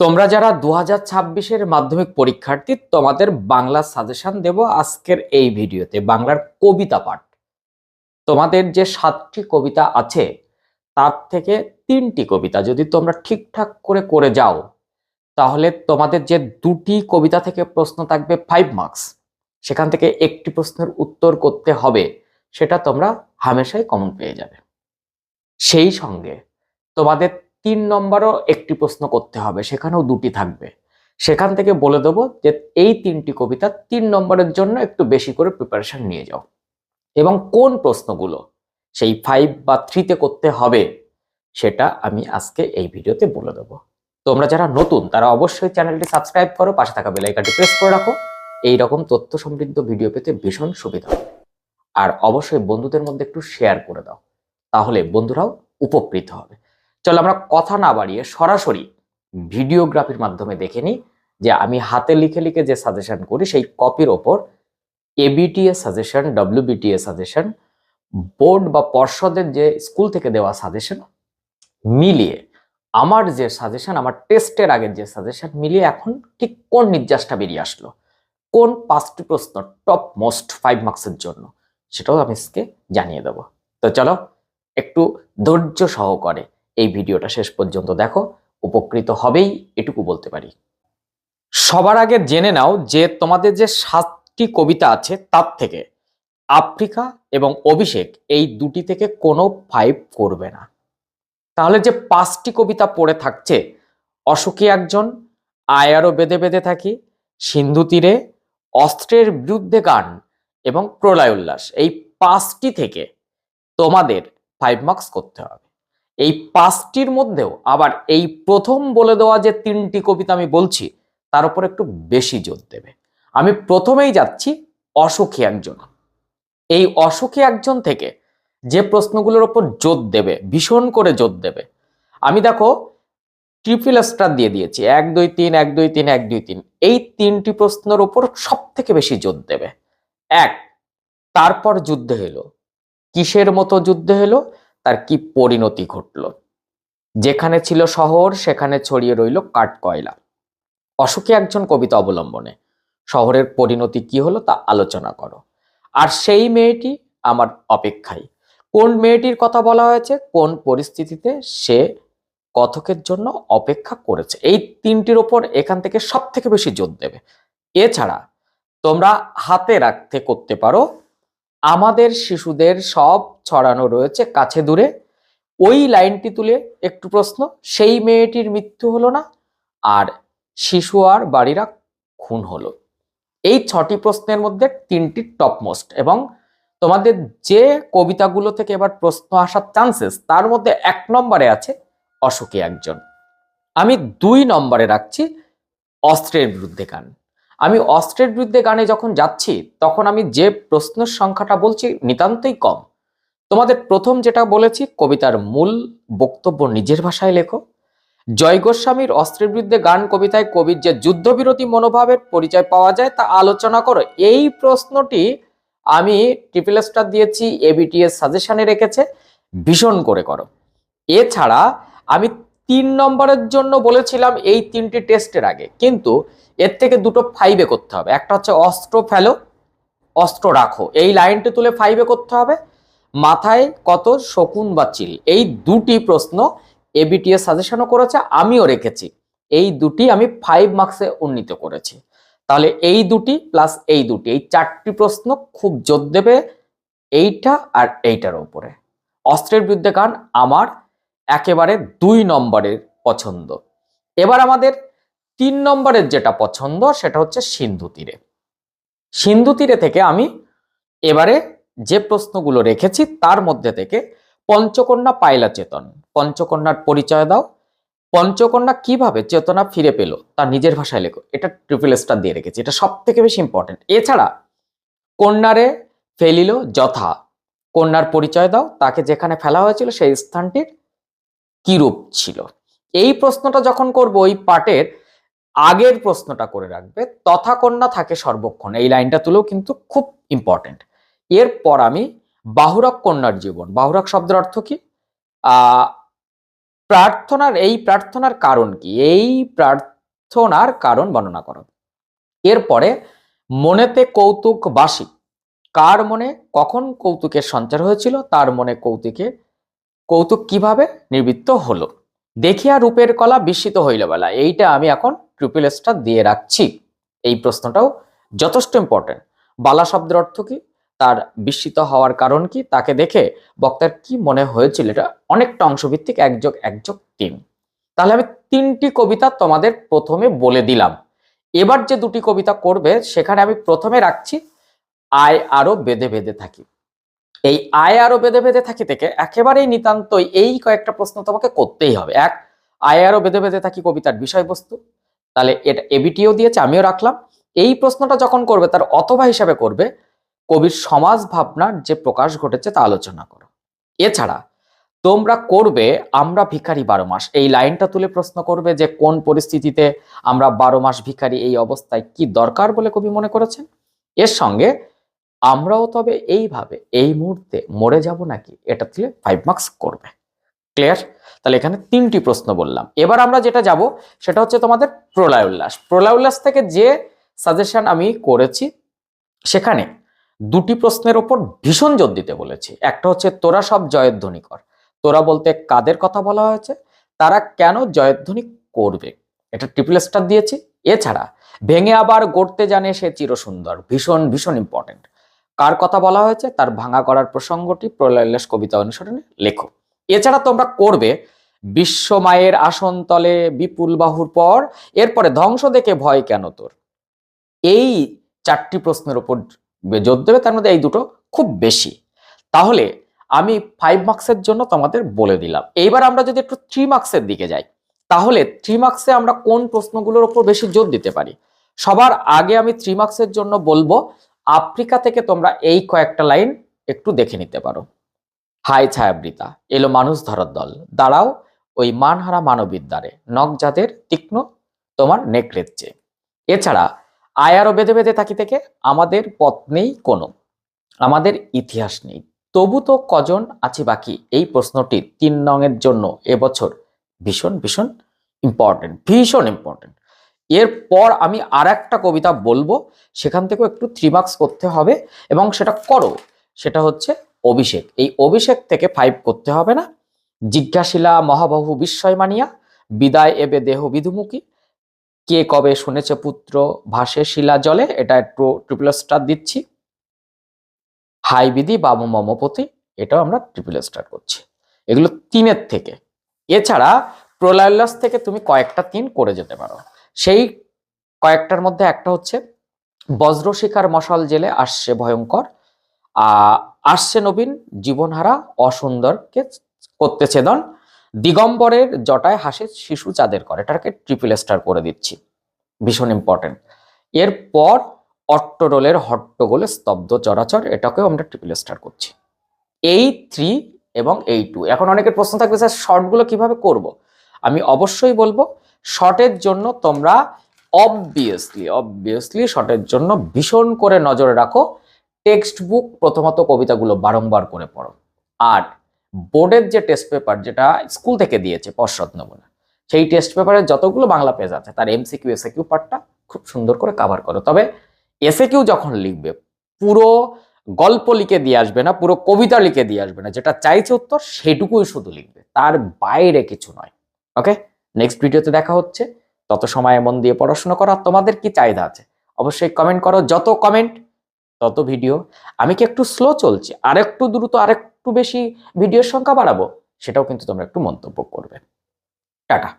তোমরা যারা দু হাজার ছাব্বিশের মাধ্যমিক পরীক্ষার্থী, তোমাদের বাংলা সাজেশন দেব আজকের এই ভিডিওতে, বাংলার কবিতা পাঠ। তোমাদের যে সাতটি কবিতা আছে, তার থেকে তিনটি কবিতা যদি তোমরা ঠিকঠাক করে করে যাও, তাহলে তোমাদের যে দুটি কবিতা থেকে প্রশ্ন থাকবে ফাইভ মার্কস সেখান থেকে একটি প্রশ্নের উত্তর করতে হবে, সেটা তোমরা হামেশাই কমন পেয়ে যাবে। সেই সঙ্গে তোমাদের তিন নম্বরও একটি প্রশ্ন করতে হবে, সেখানেও দুটি থাকবে। সেখান থেকে বলে দেবো যে এই তিনটি কবিতা তিন নম্বরের জন্য একটু বেশি করে প্রিপারেশন নিয়ে যাও। এবং কোন প্রশ্নগুলো সেই ফাইভ বা থ্রিতে করতে হবে, সেটা আমি আজকে এই ভিডিওতে বলে দেবো। তোমরা যারা নতুন, তারা অবশ্যই চ্যানেলটি সাবস্ক্রাইব করো, পাশে থাকা বেলাইকানটি প্রেস করে রাখো। এই রকম তথ্য সমৃদ্ধ ভিডিও পেতে ভীষণ সুবিধা হবে। আর অবশ্যই বন্ধুদের মধ্যে একটু শেয়ার করে দাও, তাহলে বন্ধুরাও উপকৃত হবে। চলো আমরা কথা না বাড়িয়ে সরাসরি ভিডিওগ্রাফির মাধ্যমে দেখে নিই যে আমি হাতে লিখে লিখে যে সাজেশন করি, সেই কপির ওপর ABTA suggestion WBTA suggestion board বা পর্ষদের যে স্কুল থেকে দেওয়া সাজেশন মিলিয়ে আমার যে সাজেশন আমার টেস্টের আগের যে সাজেশন মিলিয়ে এখন ঠিক কোন নির্যাসটা বেরিয়ে আসলো? কোন পাঁচটি প্রশ্ন টপ মোস্ট ফাইভ মার্কসের জন্য? সেটাও আমি জানিয়ে দেবো। তো চলো একটু ধৈর্য সহকারে এই ভিডিওটা শেষ পর্যন্ত দেখো, উপকৃত হবেই, এটুকু বলতে পারি। সবার আগে জেনে নাও যে তোমাদের যে সাতটি কবিতা আছে, তার থেকে আফ্রিকা এবং অভিষেক এই দুটি থেকে কোনো ফাইভ করবে না। তাহলে যে পাঁচটি কবিতা পড়ে থাকছে অসুখী একজন, আয়ারও বেঁধে বেঁধে থাকি, সিন্ধু তীরে, অস্ত্রের বিরুদ্ধে গান এবং প্রলয় উল্লাস, এই পাঁচটি থেকে তোমাদের ফাইভ মার্কস করতে হবে। এই পাঁচটির মধ্যেও আবার এই প্রথম বলে দেওয়া যে তিনটি কবিতা আমি বলছি, তার উপর একটু বেশি জোর দেবে। আমি প্রথমেই যাচ্ছি অসুখী একজন। এই অসুখী একজন থেকে যে প্রশ্নগুলোর ওপর জোর দেবে, ভীষণ করে জোর দেবে। আমি দেখো ট্রিপল স্টার দিয়ে দিয়েছি, এক, দুই, তিন, এক, দুই, তিন, এক, দুই, তিন। এই তিনটি প্রশ্নের উপর সব থেকে বেশি জোর দেবে। এক, তারপর যুদ্ধ হলো। কিসের মতো যুদ্ধ হলো? তার কি পরিণতি ঘটলো? যেখানে ছিল শহর, সেখানে ছড়িয়ে রইল কাঠ কয়লা অসুখী একজন কবিতা অবলম্বনে। শহরের পরিণতি কি হলো তা আলোচনা করো। আর সেই মেয়েটি আমার অপেক্ষায় কোন মেয়েটির কথা বলা হয়েছে, কোন পরিস্থিতিতে সে কথকের জন্য অপেক্ষা করেছে, এই তিনটির ওপর এখান থেকে সব থেকে বেশি জোর দেবে। এছাড়া তোমরা হাতে রাখতে করতে পারো আমাদের শিশুদের সব ছড়ানো রয়েছে কাছে দূরে। ওই লাইনটি তুলে একটু প্রশ্ন, সেই মেয়েটির মৃত্যু হলো না? আর শিশু আর বাড়িরা খুন হলো? এই ছটি প্রশ্নের মধ্যে তিনটি টপমোস্ট এবং তোমাদের যে কবিতাগুলো থেকে এবার প্রশ্ন আসার চান্সেস তার মধ্যে এক নম্বরে আছে অসুখী একজন। আমি দুই নম্বরে রাখছি অস্ত্রের বিরুদ্ধে গান। আমি অস্ত্রের বিরুদ্ধে গানে যখন যাচ্ছি, তখন আমি যে প্রশ্নের সংখ্যাটা বলছি নিতান্তই কম। তোমাদের প্রথম যেটা বলেছি, কবিতার মূল বক্তব্য নিজের ভাষায় লেখো। জয় গোস্বামীর অস্ত্রের বিরুদ্ধে গান কবিতায় কবির যে যুদ্ধবিরোধী মনোভাবের পরিচয় পাওয়া যায়, তা আলোচনা করো। এই প্রশ্নটি আমি ট্রিপল স্টার দিয়েছি এবিটিএস সাজেশনে রেখেছে, ভীষণ করে করো। এছাড়া আমি তিন নম্বরের জন্য বলেছিলাম এই তিনটি টেস্টের আগে। কিন্তু এর থেকে দুটো ফাইভে করতে হবে। একটা হচ্ছে অস্ত্র ফেলো, অস্ত্র রাখো। এই লাইনটি তুলে ফাইভে করতে হবে। মাথায় কত? শকুন বা চিল। এই দুটি প্রশ্ন এবিটিএস সাজেশনও করেছে, আমিও রেখেছি। এই দুটি আমি ফাইভ মার্কসে উন্নীত করেছি। তাহলে এই দুটি প্লাস এই দুটি, এই চারটি প্রশ্ন খুব জোর দেবে এইটা আর এইটার উপরে। অস্ত্রের বিরুদ্ধে গান আমার একেবারে দুই নম্বরের পছন্দ। এবার আমাদের তিন নম্বরের যেটা পছন্দ, সেটা হচ্ছে সিন্ধু তীরে। সিন্ধু তীরে থেকে আমি এবারে যে প্রশ্নগুলো রেখেছি, তার মধ্যে থেকে পঞ্চকন্যা পায়লা চেতন। পঞ্চকন্যার পরিচয় দাও। পঞ্চকন্যা কীভাবে চেতনা ফিরে পেল তার নিজের ভাষায় লেখো। এটা ট্রিপল স্টার দিয়ে রেখেছি। এটা সব থেকে বেশি ইম্পর্টেন্ট এছাড়া কন্যারে ফেলিল যথা। কন্যার পরিচয় দাও। তাকে যেখানে ফেলা হয়েছিল, সেই স্থানটির কি রূপ ছিল? এই প্রশ্নটা যখন করব, ওই পাটের আগের প্রশ্নটা করে রাখবে তথা কন্যা থাকে সর্বক্ষণ। এই লাইনটা তুলেও কিন্তু খুব ইম্পর্টেন্ট এরপর আমি বাহুরক কন্যার জীবন। বাহুরক শব্দের অর্থ কি? প্রার্থনার, এই প্রার্থনার কারণ কি? এই প্রার্থনার কারণ বর্ণনা করো। এরপরে, মনেতে কৌতুক বাসি। কার মনে? কখন কৌতুকের সঞ্চার হয়েছিল? তার মনে কৌতুকে কৌতুক কীভাবে নিবৃত্ত হলো? দেখিয়া রূপের কলা বিস্মিত হইল বেলা। এইটা আমি এখন ট্রিপল স্টার দিয়ে রাখছি। এই প্রশ্নটাও যথেষ্ট ইম্পর্টেন্ট বালা শব্দের অর্থ কি? তার বিস্মিত হওয়ার কারণ কি? তাকে দেখে বক্তার কি মনে হয়েছিল? এটা অনেকটা অংশভিত্তিক একযোগ একযোগ তিন তাহলে আমি তিনটি কবিতা তোমাদের প্রথমে বলে দিলাম। এবার যে দুটি কবিতা করবে, সেখানে আমি প্রথমে রাখছি, আয় আরও বেঁধে বেঁধে থাকি। এই আয় আরও বেঁধে বেঁধে থাকি থেকে একেবারেই নিতান্তই এই কয়েকটা প্রশ্ন তোমাকে করতেই হবে। এক, আয় আরও বেঁধে বেঁধে থাকি কবিতার বিষয়বস্তু। তাহলে এটা এবিটিও দিয়েছে, আমিও রাখলাম। এই প্রশ্নটা যখন করবে তার অথবা হিসাবে করবে, কবির সমাজ ভাবনার যে প্রকাশ ঘটেছে তা আলোচনা করো। এছাড়া, তোমরা করবে আমরা ভিখারি বারো মাস। এই লাইনটা তুলে প্রশ্ন করবে যে কোন পরিস্থিতিতে আমরা বারো মাস ভিখারি এই অবস্থায় কি দরকার বলে কবি মনে করেছেন? এর সঙ্গে আমরাও তবে এইভাবে, এই মুহূর্তে মরে যাব নাকি? এটা তুলে ফাইভ মার্কস করবে। ক্লিয়ার তাহলে এখানে তিনটি প্রশ্ন বললাম। এবার আমরা যেটা যাব, সেটা হচ্ছে তোমাদের প্রলয় উল্লাস। প্রলয় উল্লাস থেকে যে সাজেশন আমি করেছি, সেখানে দুটি প্রশ্নের ওপর ভীষণ জোর দিতে বলেছি। একটা হচ্ছে, তোরা সব জয়ধ্বনি কর। তোরা বলতে কাদের কথা বলা হয়েছে? তারা কেন জয়ধ্বনি করবে? এটা ট্রিপল স্টার দিয়েছি। এছাড়া, ভেঙে আবার গড়তে জানে সে চিরসুন্দর। ভীষণ ভীষণ ইম্পর্টেন্ট কার কথা বলা হয়েছে? তার ভাঙা করার প্রসঙ্গটি প্রলয়লাস কবিতা অনুসরণে লেখো। এছাড়া তোমরা করবে বিশ্বমায়ের আসন তলে বিপুল বাহুর পর, এরপরে ধ্বংস দেখে ভয় কেন তোর? এই চারটি প্রশ্নের উপর জোর দেবে, তার মধ্যে এই দুটো খুব বেশি। তাহলে আমি ফাইভ মার্কসের জন্য তোমাদের বলে দিলাম। এইবার আমরা যদি একটু থ্রি মার্কসের দিকে যাই, তাহলে থ্রি মার্কসে আমরা কোন প্রশ্নগুলোর উপর বেশি জোর দিতে পারি? সবার আগে আমি থ্রি মার্কসের জন্য বলব আফ্রিকা থেকে তোমরা এই কয়েকটা লাইন একটু দেখে নিতে পারো। হাই ছায়াবৃতা, এলো মানুষ ধরার দল। দাঁড়াও ওই মানহারা মানবীর দ্বারে। নখ যাদের তীক্ষ্ণ, তোমার নেকড়ের চেয়ে। এছাড়া আয়ারও বেঁধে বেঁধে থাকি থেকে আমাদের পথ নেই কোনো। আমাদের ইতিহাস নেই। তবু তো কজন আছে বাকি? এই প্রশ্নটি তিন নংয়ের জন্য এবছর ভীষণ ভীষণ ইম্পর্টেন্ট ভীষণ ইম্পর্টেন্ট এরপর আমি আর একটা কবিতা বলব, সেখান থেকেও একটু থ্রি মার্কস করতে হবে এবং সেটা করো। সেটা হচ্ছে অভিষেক। এই অভিষেক থেকে ফাইভ করতে হবে না। জিজ্ঞাসিলা মহাবাহু বিস্ময় মানিয়া, বিদায় এবে দেহ বিধুমুখী। কে কবে শুনেছে পুত্র ভাসে শিলা জলে? এটা একটু ট্রিপল স্টার দিচ্ছি। হাই বিধি বাবু মমপতি, এটাও আমরা ট্রিপল স্টার করছি। এগুলো তিনের থেকে। এছাড়া প্রলয়োল্লাস থেকে তুমি কয়েকটা তিন করে যেতে পারো। সেই কয়েকটার মধ্যে একটা হচ্ছে বজ্রশিখার মশাল জেলে আসছে ভয়ঙ্কর। আসছে নবীন জীবনহারা অসুন্দরকে করতে ছেদন। দিগম্বরের জটায় হাসে শিশু চাঁদের করে। এটাকে ট্রিপল স্টার করে দিচ্ছি। ভীষণ ইম্পর্টেন্ট এরপর অট্টরোলের হট্টগোলে স্তব্ধ চরাচর, এটাকেও আমরা ট্রিপল স্টার করছি। এই থ্রি এবং এই টু এখন অনেকের প্রশ্ন থাকবে, স্যার শর্টগুলো কীভাবে করব? আমি অবশ্যই বলব শর্টের জন্য তোমরা অবভিয়াসলি অবভিয়াসলি শর্টের জন্য ভীষণ করে নজরে রাখো। টেক্সট বুক প্রথমত কবিতাগুলো বারংবার করে পড়ো। আর বোর্ডের যে টেস্ট পেপার যেটা স্কুল থেকে দিয়েছে পশ্চাৎ নমুনা, সেই টেস্ট পেপারের যতগুলো বাংলা পেজ আছে, তার এমসিকিউ এসএকিউ পার্টটা খুব সুন্দর করে কভার করো। তবে এসএকিউ যখন লিখবে, পুরো গল্প লিখে দিয়ে আসবে না, পুরো কবিতা লিখে দিয়ে আসবে না, যেটা চাইছে উত্তর, সেটুকুই শুধু লিখবে। তার বাইরে কিছু নয় ওকে নেক্সট ভিডিওতে দেখা হচ্ছে। তত সময় মন দিয়ে পড়াশোনা করার তোমাদের কি চাহিদা আছে? অবশ্যই কমেন্ট করো। যত কমেন্ট তত ভিডিও আমি কি একটু স্লো চলছি? আর একটু দ্রুত আর একটু বেশি ভিডিওর সংখ্যা বাড়াবো? সেটাও কিন্তু তোমরা একটু মন্তব্য করবে। টাটা।